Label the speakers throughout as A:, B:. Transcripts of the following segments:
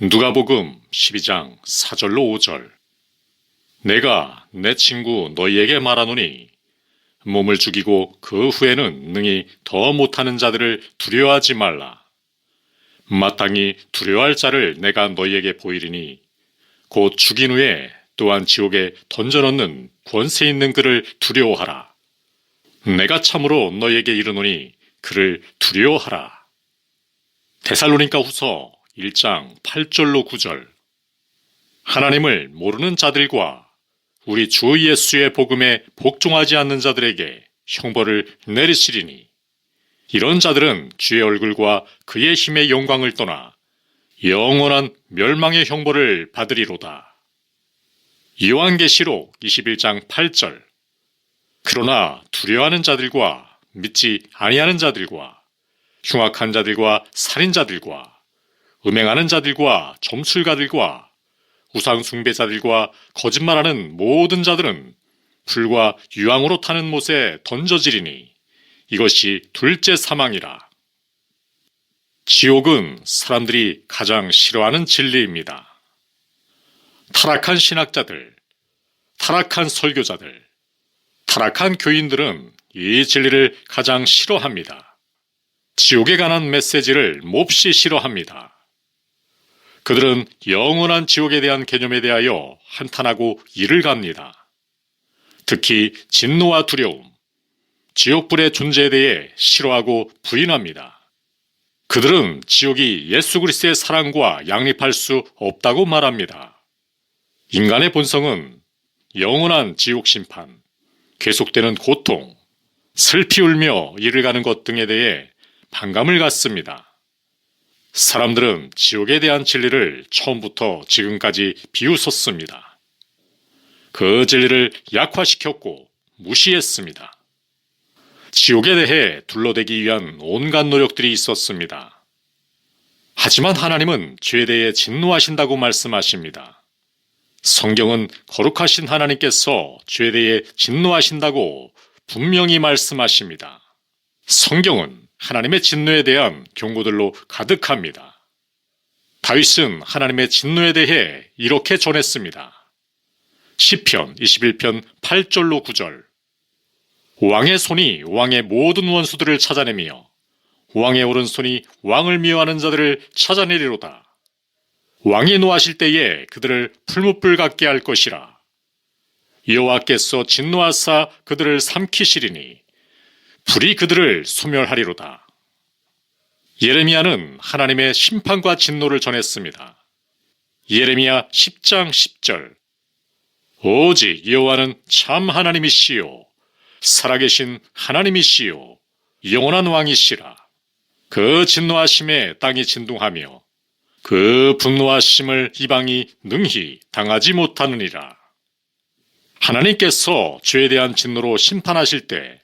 A: 누가복음 12장 4절로 5절 내가 내 친구 너희에게 말하노니 몸을 죽이고 그 후에는 능히 더 못하는 자들을 두려워하지 말라. 마땅히 두려워할 자를 내가 너희에게 보이리니 곧 죽인 후에 또한 지옥에 던져넣는 권세 있는 그를 두려워하라. 내가 참으로 너희에게 이르노니 그를 두려워하라. 데살로니가 후서 1장 8절로 9절 하나님을 모르는 자들과 우리 주 예수의 복음에 복종하지 않는 자들에게 형벌을 내리시리니 이런 자들은 주의 얼굴과 그의 힘의 영광을 떠나 영원한 멸망의 형벌을 받으리로다. 요한계시록 21장 8절 그러나 두려워하는 자들과 믿지 아니하는 자들과 흉악한 자들과 살인자들과 음행하는 자들과 점술가들과 우상 숭배자들과 거짓말하는 모든 자들은 불과 유황으로 타는 못에 던져지리니 이것이 둘째 사망이라. 지옥은 사람들이 가장 싫어하는 진리입니다. 타락한 신학자들, 타락한 설교자들, 타락한 교인들은 이 진리를 가장 싫어합니다. 지옥에 관한 메시지를 몹시 싫어합니다. 그들은 영원한 지옥에 대한 개념에 대하여 한탄하고 이를 갑니다. 특히 진노와 두려움, 지옥불의 존재에 대해 싫어하고 부인합니다. 그들은 지옥이 예수 그리스도의 사랑과 양립할 수 없다고 말합니다. 인간의 본성은 영원한 지옥 심판, 계속되는 고통, 슬피 울며 이를 가는 것 등에 대해 반감을 갖습니다. 사람들은 지옥에 대한 진리를 처음부터 지금까지 비웃었습니다. 그 진리를 약화시켰고 무시했습니다. 지옥에 대해 둘러대기 위한 온갖 노력들이 있었습니다. 하지만 하나님은 죄에 대해 진노하신다고 말씀하십니다. 성경은 거룩하신 하나님께서 죄에 대해 진노하신다고 분명히 말씀하십니다. 성경은 하나님의 진노에 대한 경고들로 가득합니다. 다윗은 하나님의 진노에 대해 이렇게 전했습니다. 시편 21편 8절로 9절 왕의 손이 왕의 모든 원수들을 찾아내며 왕의 오른손이 왕을 미워하는 자들을 찾아내리로다. 왕이 노하실 때에 그들을 풀무불 같게 할 것이라. 여호와께서 진노하사 그들을 삼키시리니 불이 그들을 소멸하리로다. 예레미야는 하나님의 심판과 진노를 전했습니다. 예레미야 10장 10절 오직 여호와는 참 하나님이시요 살아계신 하나님이시요 영원한 왕이시라. 그 진노하심에 땅이 진동하며 그 분노하심을 이방이 능히 당하지 못하느니라. 하나님께서 죄에 대한 진노로 심판하실 때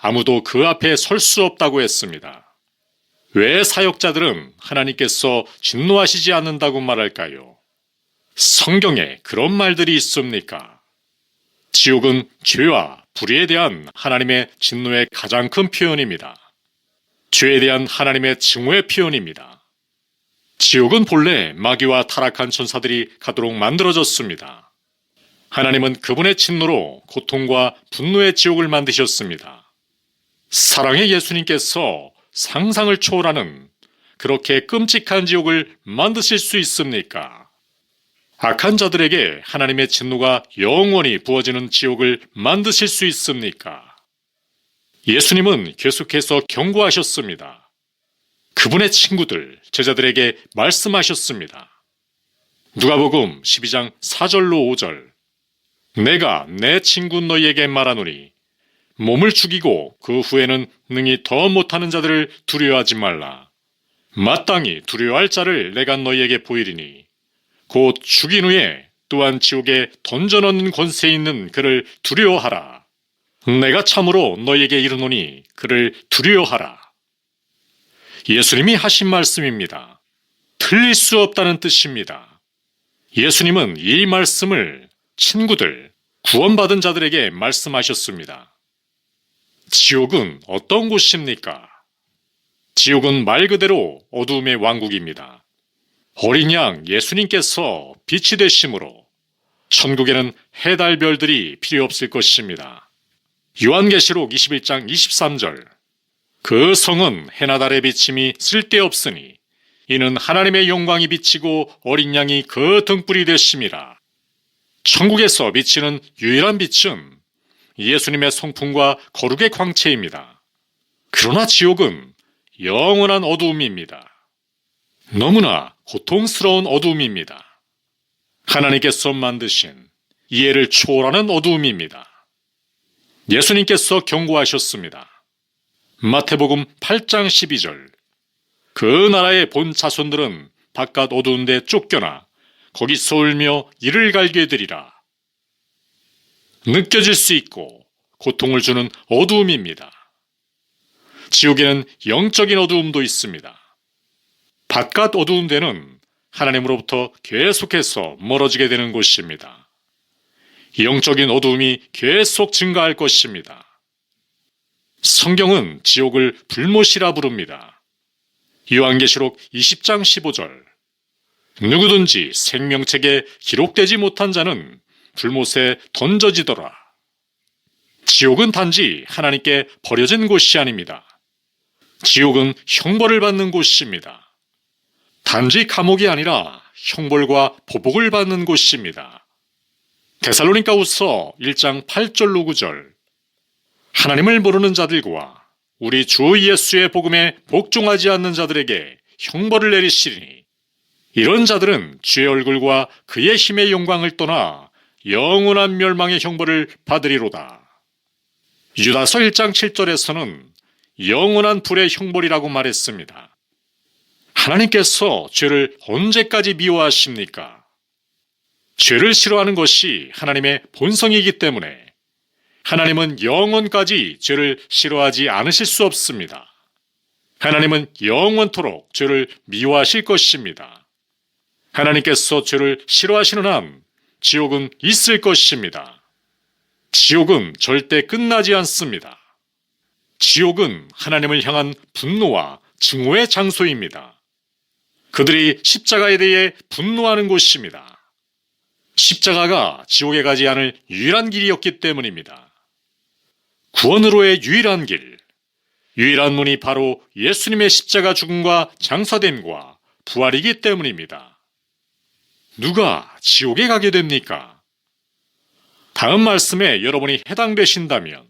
A: 아무도 그 앞에 설 수 없다고 했습니다. 왜 사역자들은 하나님께서 진노하시지 않는다고 말할까요? 성경에 그런 말들이 있습니까? 지옥은 죄와 불의에 대한 하나님의 진노의 가장 큰 표현입니다. 죄에 대한 하나님의 증오의 표현입니다. 지옥은 본래 마귀와 타락한 천사들이 가도록 만들어졌습니다. 하나님은 그분의 진노로 고통과 분노의 지옥을 만드셨습니다. 사랑의 예수님께서 상상을 초월하는 그렇게 끔찍한 지옥을 만드실 수 있습니까? 악한 자들에게 하나님의 진노가 영원히 부어지는 지옥을 만드실 수 있습니까? 예수님은 계속해서 경고하셨습니다. 그분의 친구들, 제자들에게 말씀하셨습니다. 누가복음 12장 4절로 5절 내가 내 친구 너희에게 말하노니 몸을 죽이고 그 후에는 능히 더 못하는 자들을 두려워하지 말라. 마땅히 두려워할 자를 내가 너희에게 보이리니 곧 죽인 후에 또한 지옥에 던져넣는 권세 있는 그를 두려워하라. 내가 참으로 너희에게 이르노니 그를 두려워하라. 예수님이 하신 말씀입니다. 틀릴 수 없다는 뜻입니다. 예수님은 이 말씀을 친구들, 구원받은 자들에게 말씀하셨습니다. 지옥은 어떤 곳입니까? 지옥은 말 그대로 어두움의 왕국입니다. 어린 양 예수님께서 빛이 되심으로 천국에는 해달 별들이 필요 없을 것입니다. 요한계시록 21장 23절 그 성은 해나 달의 비침이 쓸데없으니 이는 하나님의 영광이 비치고 어린 양이 그 등불이 되심이라. 천국에서 비치는 유일한 빛은 예수님의 성품과 거룩의 광채입니다. 그러나 지옥은 영원한 어두움입니다. 너무나 고통스러운 어두움입니다. 하나님께서 만드신 이해를 초월하는 어두움입니다. 예수님께서 경고하셨습니다. 마태복음 8장 12절 그 나라의 본 자손들은 바깥 어두운 데 쫓겨나 거기서 울며 이를 갈게 되리라. 느껴질 수 있고 고통을 주는 어두움입니다. 지옥에는 영적인 어두움도 있습니다. 바깥 어두운 데는 하나님으로부터 계속해서 멀어지게 되는 곳입니다. 영적인 어두움이 계속 증가할 것입니다. 성경은 지옥을 불못이라 부릅니다. 요한계시록 20장 15절 누구든지 생명책에 기록되지 못한 자는 불못에 던져지더라. 지옥은 단지 하나님께 버려진 곳이 아닙니다. 지옥은 형벌을 받는 곳입니다. 단지 감옥이 아니라 형벌과 보복을 받는 곳입니다. 데살로니가 우서 1장 8절로 9절 하나님을 모르는 자들과 우리 주 예수의 복음에 복종하지 않는 자들에게 형벌을 내리시리니 이런 자들은 주의 얼굴과 그의 힘의 영광을 떠나 영원한 멸망의 형벌을 받으리로다. 유다서 1장 7절에서는 영원한 불의 형벌이라고 말했습니다. 하나님께서 죄를 언제까지 미워하십니까? 죄를 싫어하는 것이 하나님의 본성이기 때문에 하나님은 영원까지 죄를 싫어하지 않으실 수 없습니다. 하나님은 영원토록 죄를 미워하실 것입니다. 하나님께서 죄를 싫어하시는 한 지옥은 있을 것입니다. 지옥은 절대 끝나지 않습니다. 지옥은 하나님을 향한 분노와 증오의 장소입니다. 그들이 십자가에 대해 분노하는 곳입니다. 십자가가 지옥에 가지 않을 유일한 길이었기 때문입니다. 구원으로의 유일한 길, 유일한 문이 바로 예수님의 십자가 죽음과 장사됨과 부활이기 때문입니다. 누가 지옥에 가게 됩니까? 다음 말씀에 여러분이 해당되신다면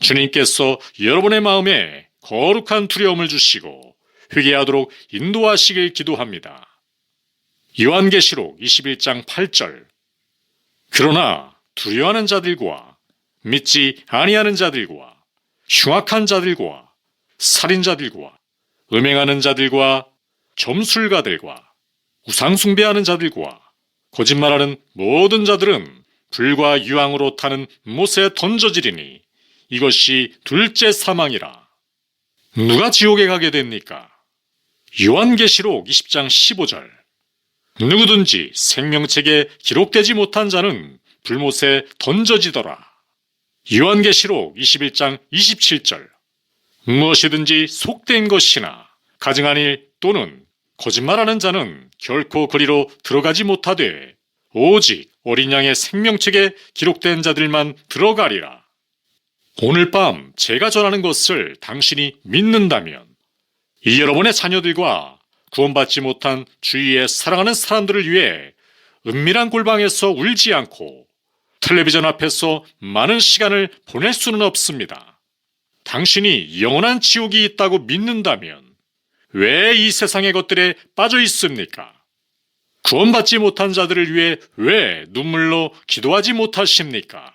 A: 주님께서 여러분의 마음에 거룩한 두려움을 주시고 회개하도록 인도하시길 기도합니다. 요한계시록 21장 8절 그러나 두려워하는 자들과 믿지 아니하는 자들과 흉악한 자들과 살인자들과 음행하는 자들과 점술가들과 우상숭배하는 자들과 거짓말하는 모든 자들은 불과 유황으로 타는 못에 던져지리니 이것이 둘째 사망이라. 누가 지옥에 가게 됩니까? 요한계시록 20장 15절 누구든지 생명책에 기록되지 못한 자는 불못에 던져지더라. 요한계시록 21장 27절 무엇이든지 속된 것이나 가증한 일 또는 거짓말하는 자는 결코 그리로 들어가지 못하되 오직 어린 양의 생명책에 기록된 자들만 들어가리라. 오늘 밤 제가 전하는 것을 당신이 믿는다면 이 여러분의 자녀들과 구원받지 못한 주위에 사랑하는 사람들을 위해 은밀한 골방에서 울지 않고 텔레비전 앞에서 많은 시간을 보낼 수는 없습니다. 당신이 영원한 지옥이 있다고 믿는다면 왜 이 세상의 것들에 빠져 있습니까? 구원받지 못한 자들을 위해 왜 눈물로 기도하지 못하십니까?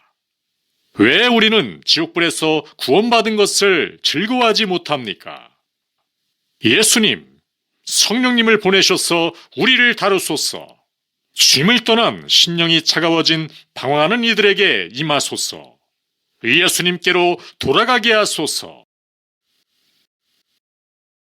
A: 왜 우리는 지옥불에서 구원받은 것을 즐거워하지 못합니까? 예수님, 성령님을 보내셔서 우리를 다루소서. 쉼을 떠난 신령이 차가워진 방황하는 이들에게 임하소서. 예수님께로 돌아가게 하소서.